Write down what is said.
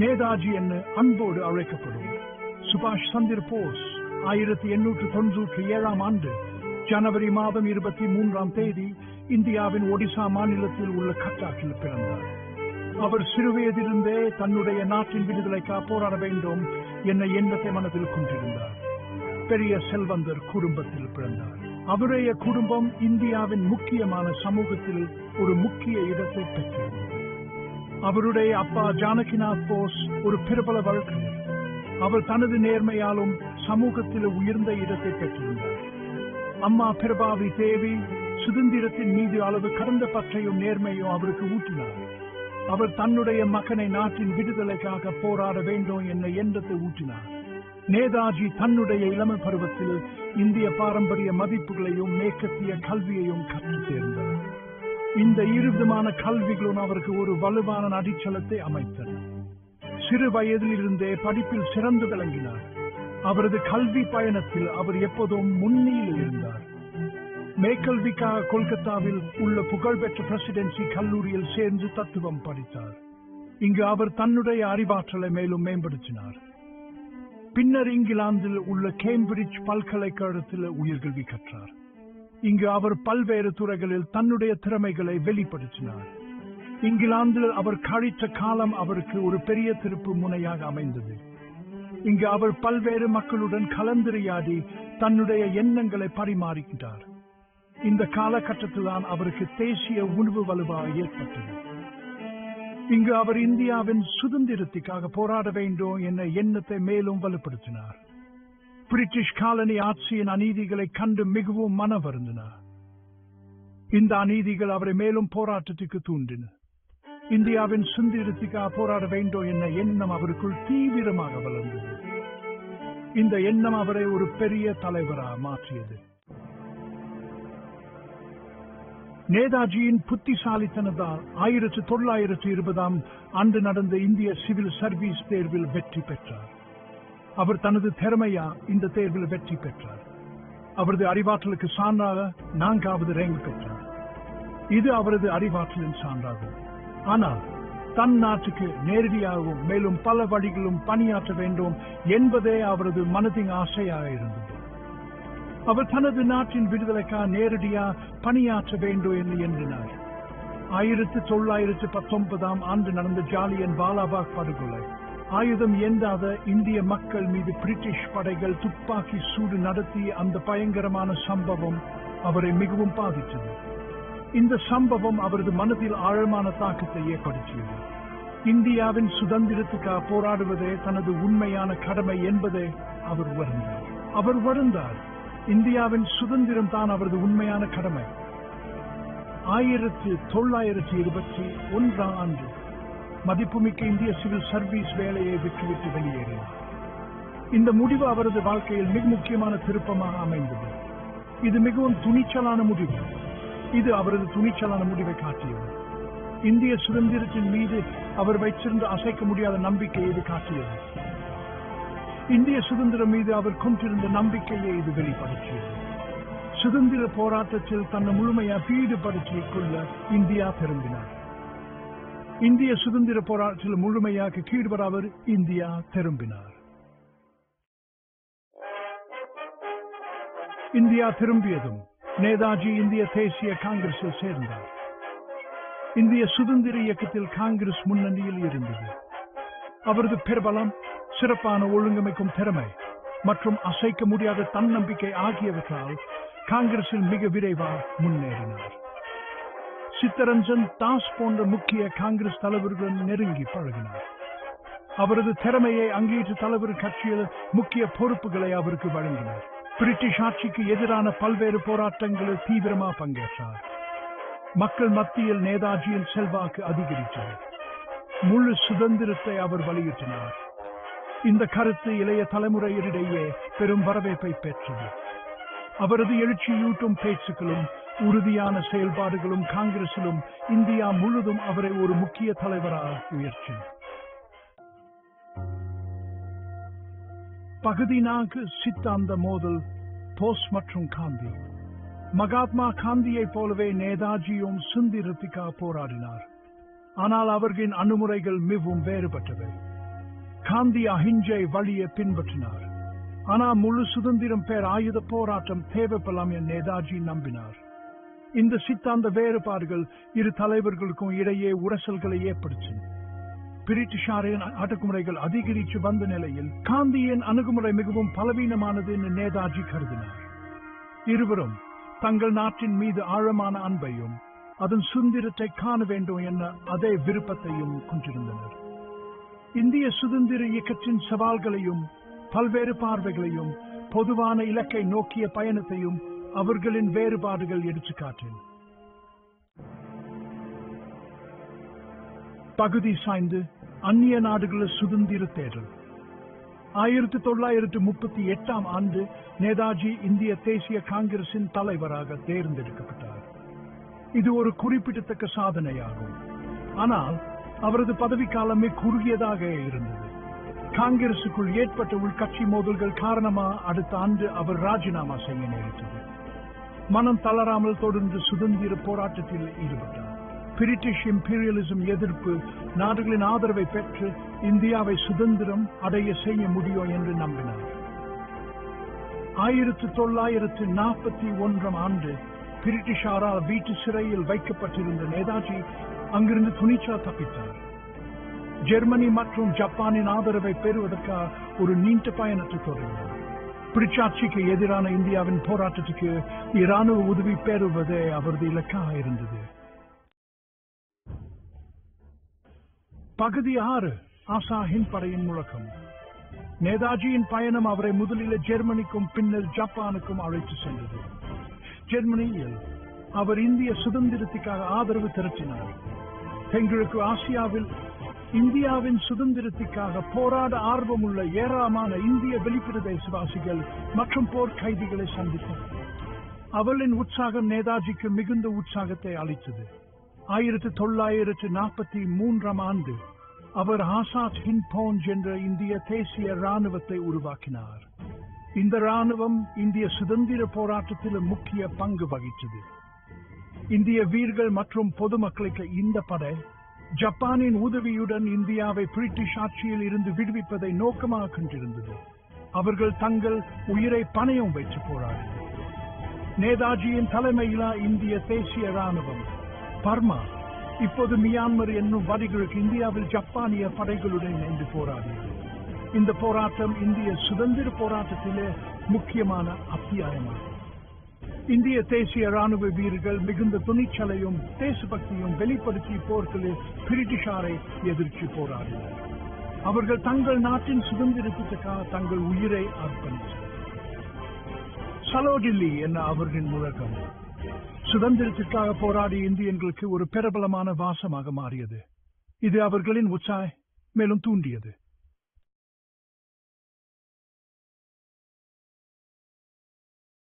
நேதாஜி என்று அன்போடு அழைக்கப்படும் சுபாஷ் சந்திர போஸ் ஆயிரத்தி எண்ணூற்று தொன்னூற்றி ஏழாம் ஆண்டு ஜனவரி மாதம் இருபத்தி மூன்றாம் தேதி இந்தியாவின் ஒடிசா மாநிலத்தில் உள்ள கட்டாக்கில் பிறந்தார். அவர் சிறுவயதிலிருந்தே தன்னுடைய நாட்டின் விடுதலைக்காக போராட வேண்டும் என்ற எண்ணத்தை மனதில் கொண்டிருந்தார். பெரிய செல்வந்தர் குடும்பத்தில் பிறந்தார். அவருடைய குடும்பம் இந்தியாவின் முக்கியமான சமூகத்தில் ஒரு முக்கிய இடத்தை பெற்றிருந்தது. அவருடைய அப்பா ஜானகிநாத் போஸ் ஒரு பிரபல வழக்கறிஞர். அவர் தனது நேர்மையாலும் சமூகத்தில் உயர்ந்த இடத்தை பெற்றிருந்தார். அம்மா பிரபாவி தேவி சுதந்திரத்தின் மீது அளவு கடந்த பற்றையும் நேர்மையும் அவருக்கு ஊட்டினார். அவர் தன்னுடைய மகனை நாட்டின் விடுதலைக்காக போராட வேண்டும் என்ற எண்ணத்தை ஊட்டினார். நேதாஜி தன்னுடைய இளமை பருவத்தில் இந்திய பாரம்பரிய மதிப்புகளையும் மேற்கத்திய கல்வியையும் கற்றுத் தேர்ந்தார். இந்த இருவிதமான கல்விகளும் அவருக்கு ஒரு வலுவான அடிச்சலத்தை அமைத்தது சிறு வயதிலிருந்தே படிப்பில் சிறந்து விளங்கினார். அவரது கல்வி பயணத்தில் அவர் எப்போதும் முன்னியில் இருந்தார். மேற்கல்விக்காக கொல்கத்தாவில் உள்ள புகழ்பெற்ற பிரசிடென்சி கல்லூரியில் சேர்ந்து தத்துவம் படித்தார். இங்கு அவர் தன்னுடைய அறிவாற்றலை மேலும் மேம்படுத்தினார். பின்னர் இங்கிலாந்தில் உள்ள கேம்பிரிட்ஜ் பல்கலைக்கழகத்தில் உயர்கல்வி கற்றார். இங்கு அவர் பல்வேறு துறைகளில் தன்னுடைய திறமைகளை வெளிப்படுத்தினார். இங்கிலாந்தில் அவர் கழித்த காலம் அவருக்கு ஒரு பெரிய திருப்பு முனையாக அமைந்தது. இங்கு அவர் பல்வேறு மக்களுடன் கலந்துரையாடி தன்னுடைய எண்ணங்களை பரிமாறுகின்றார் இந்த காலகட்டத்தில் தான் அவருக்கு தேசிய உணவு வலுவாக ஏற்பட்டது. இங்கு அவர் இந்தியாவின் சுதந்திரத்திற்காக போராட வேண்டும் என்ற எண்ணத்தை மேலும் வலுப்படுத்தினார். பிரிட்டிஷ் காலனி ஆட்சியின் அநீதிகளை கண்டு மிகவும் மன வருந்தினார் இந்த அநீதிகள் அவரை மேலும் போராட்டத்துக்கு தூண்டின. இந்தியாவின் சுதந்திரத்துக்காக போராட வேண்டும் என்ற எண்ணம் அவருக்குள் தீவிரமாக வளர்ந்தது. இந்த எண்ணம் அவரை ஒரு பெரிய தலைவராக மாற்றியது. நேதாஜியின் புத்திசாலித்தனதால் ஆயிரத்தி தொள்ளாயிரத்தி இருபதாம் ஆண்டு நடந்த இந்திய சிவில் சர்வீஸ் தேர்வில் வெற்றி பெற்றார். அவர் தனது திறமையா இந்த தேர்வில் வெற்றி பெற்றார். அவரது அறிவாற்றலுக்கு சான்றாக நான்காவது ரேங்க் பெற்றார். இது அவரது அறிவாற்றலின் சான்றாகும். ஆனால் தன் நாட்டுக்கு நேரடியாகவும் மேலும் பல வழிகளும் பணியாற்ற வேண்டும் என்பதே அவரது மனதின் ஆசையாக இருந்தது. அவர் தனது நாட்டின் விடுதலைக்காக நேரடியா பணியாற்ற வேண்டும் என்று எண்ணினார். ஆயிரத்தி தொள்ளாயிரத்தி பத்தொன்பதாம் ஆண்டு நடந்த ஜாலியன் பாலாபாக் படுகொலை ஆயுதம் ஏந்தாத இந்திய மக்கள் மீது பிரிட்டிஷ் படைகள் துப்பாக்கி சூடு நடத்திய அந்த பயங்கரமான சம்பவம் அவரை மிகவும் பாதித்தது. இந்த சம்பவம் அவரது மனதில் ஆழமான தாக்கத்தை ஏற்படுத்தியது. இந்தியாவின் சுதந்திரத்துக்காக போராடுவதே தனது உண்மையான கடமை என்பதை அவர் வருந்தார். அவர் வருந்தார். இந்தியாவின் சுதந்திரம் தான் அவரது உண்மையான கடமை. ஆயிரத்தி தொள்ளாயிரத்தி இருபத்தி ஒன்றாம் ஆண்டு மதிப்புமிக்க இந்திய சிவில் சர்வீஸ் வேலையை விட்டுவிட்டு வெளியேறினார் இந்த முடிவு அவரது வாழ்க்கையில் மிக முக்கியமான திருப்பமாக அமைந்தது. இது மிகவும் துணிச்சலான முடிவு. இது அவரது துணிச்சலான முடிவை காட்டியது. இந்திய சுதந்திரத்தின் மீது அவர் வைத்திருந்த அசைக்க முடியாத நம்பிக்கை இது காட்டியது. இந்திய சுதந்திரம் மீது அவர் கொண்டிருந்த நம்பிக்கையை இது வெளிப்படுத்தியது. சுதந்திர போராட்டத்தில் தன்னை முழுமையாக ஈடுபடுத்திக் கொள்ள இந்தியா திரும்பினார். இந்திய சுதந்திர போராட்டத்தில் முழுமையாக கீழ்பட அவர் இந்தியா திரும்பினார். இந்தியா திரும்பியதும் நேதாஜி இந்திய தேசிய காங்கிரஸில் சேர்ந்தார். இந்திய சுதந்திர இயக்கத்தில் காங்கிரஸ் முன்னணியில் இருந்தது. அவரது பிரபலம் சிறப்பான ஒழுங்கமைக்கும் திறமை மற்றும் அசைக்க முடியாத தன்னம்பிக்கை ஆகியவற்றால் காங்கிரஸில் மிக விரைவாக முன்னேறினார். சித்தரஞ்சன் தாஸ் போன்ற முக்கிய காங்கிரஸ் தலைவர்களுடன் நெருங்கி பழகினார். அவரது திறமையை அங்கீற்று தலைவர் கட்சியில் முக்கிய பொறுப்புகளை அவருக்கு வழங்கினார். பிரிட்டிஷ் ஆட்சிக்கு எதிரான பல்வேறு போராட்டங்களில் தீவிரமாக பங்கேற்றார். மக்கள் மத்தியில் நேதாஜியின் செல்வாக்கு அதிகரித்தது. முழு சுதந்திரத்தை அவர் வலியுறுத்தினார் இந்த கருத்து இளைய தலைமுறையினரிடையே பெரும் வரவேற்பை பெற்றது. அவரது எழுச்சியூட்டும் பேச்சுக்களும் உறுதியான செயல்பாடுகளும் காங்கிரசிலும் இந்தியா முழுதும் அவரை ஒரு முக்கிய தலைவராக உயர்ச்சி பகுதி நான்கு சித்தாந்த மோதல் போஸ் மற்றும் காந்தி. மகாத்மா காந்தியைப் போலவே நேதாஜியும் சுந்திரத்திற்காக போராடினார். ஆனால் அவர்களின் அணுமுறைகள் மிகவும் வேறுபட்டவை காந்தி அஹிஞ்சை வழியை பின்பற்றினார். ஆனால் முழு சுதந்திரம் பேர் ஆயுத போராட்டம் தேவைப்படலாம் என நேதாஜி நம்பினார். இந்த சித்தாந்த வேறுபாடுகள் இரு தலைவர்களுக்கும் இடையே உரசல்களை ஏற்படுத்தும். பிரிட்டிஷாரின் அடக்குமுறைகள் அதிகரித்து வந்த நிலையில் காந்தியின் அணுகுமுறை மிகவும் பலவீனமானது என்று நேதாஜி கருதினார். இருவரும் தங்கள் நாட்டின் மீது ஆழமான அன்பையும் அதன் சுதந்திரத்தை காண வேண்டும் என அதே விருப்பத்தையும் கொண்டிருந்தனர் இந்திய சுதந்திர இயக்கத்தின் சவால்களையும் பல்வேறு பார்வைகளையும் பொதுவான இலக்கை நோக்கிய பயணத்தையும் அவர்களின் வேறுபாடுகள் எடுத்துக்காட்டின் பகுதி சாய்ந்து அந்நிய நாடுகளில் சுதந்திர தேடல். ஆயிரத்தி தொள்ளாயிரத்தி முப்பத்தி எட்டாம் ஆண்டு நேதாஜி இந்திய தேசிய காங்கிரசின் தலைவராக தேர்ந்தெடுக்கப்பட்டார். இது ஒரு குறிப்பிடத்தக்க சாதனையாகும். ஆனால் அவரது பதவிக்காலமே குறுகியதாக இருந்தது. காங்கிரசுக்குள் ஏற்பட்ட உள்கட்சி மோதல்கள் காரணமா அடுத்த ஆண்டு அவர் ராஜினாமா செய்ய நேரிட்டது. மனம் தளராமல் தொடர்ந்து சுதந்திர போராட்டத்தில் ஈடுபட்டார். பிரிட்டிஷ் இம்பீரியலிசம் எதிர்ப்பு நாடுகளின் ஆதரவை பெற்று இந்தியாவை சுதந்திரம் அடைய செய்ய முடியும் என்று நம்பினார். ஆயிரத்தி தொள்ளாயிரத்து நாற்பத்தி ஒன்றாம் ஆண்டு பிரிட்டிஷாரால் வீட்டு சிறையில் வைக்கப்பட்டிருந்த நேதாஜி அங்கிருந்து துணிச்சா தப்பித்தார். ஜெர்மனி மற்றும் ஜப்பானின் ஆதரவை பெறுவதற்காக ஒரு நீண்ட பயணத்தை தொடங்கினார். பிரிச்சாட்சிக்கு எதிரான இந்தியாவின் போராட்டத்துக்கு இராணுவ உதவி பெறுவதே அவரது இலக்காக இருந்தது. பகுதி ஆறு ஆசாஹின் படையின் முழக்கம். நேதாஜியின் பயணம் அவரை முதலில் ஜெர்மனிக்கும் பின்னர் ஜப்பானுக்கும் அழைத்து சென்றது. ஜெர்மனியில் அவர் இந்திய சுதந்திரத்துக்காக ஆதரவு திரட்டினார். எங்களுக்கு ஆசியாவில் இந்தியாவின் சுதந்திரத்திற்காக போராட ஆர்வமுள்ள ஏராளமான இந்திய வெளிப்பிரதேசவாசிகள் மற்றும் போர் கைதிகளை அவளின் உற்சாகம் நேதாஜிக்கு மிகுந்த உற்சாகத்தை அளித்தது. ஆயிரத்தி தொள்ளாயிரத்து நாற்பத்தி மூன்றாம் ஆண்டு அவர் ஆசாத் ஹிந்த் என்ற இந்திய தேசிய ராணுவத்தை உருவாக்கினார். இந்த ராணுவம் இந்திய சுதந்திர போராட்டத்தில் முக்கிய பங்கு வகித்தது. இந்திய வீரர்கள் மற்றும் பொதுமக்களுக்கு இந்த படை ஜப்பானின் உதவியுடன் இந்தியாவை பிரிட்டிஷ் ஆட்சியில் இருந்து விடுவிப்பதை நோக்கமாக கொண்டிருந்தது அவர்கள் தங்கள் உயிரை பணயம் வைத்து போராடினர். நேதாஜியின் தலைமையிலா இந்திய தேசிய ராணுவம் பர்மா இப்போது மியான்மர் என்னும் வரிகளுக்கு இந்தியாவில் ஜப்பானிய படைகளுடன் இணைந்து போராடியது. இந்த போராட்டம் இந்திய சுதந்திர போராட்டத்திலே முக்கியமான அத்தியாயமாகும். இந்திய தேசிய ராணுவ வீரர்கள் மிகுந்த துணிச்சலையும் தேசபக்தியும் வெளிப்படுத்தி போர்களில் பிரிட்டிஷாரை எதிர்த்து போராடினர். அவர்கள் தங்கள் நாட்டின் சுதந்திரத்துக்காக தங்கள் உயிரை அர்ப்பணித்தனர். சலோடில்லி என்ற அவர்களின் முழக்கம்? சுதந்திரத்திற்காக போராடிய இந்தியர்களுக்கு ஒரு பிரபலமான வாசமாக மாறியது. இது அவர்களின் உற்சாக மேலும் தூண்டியது.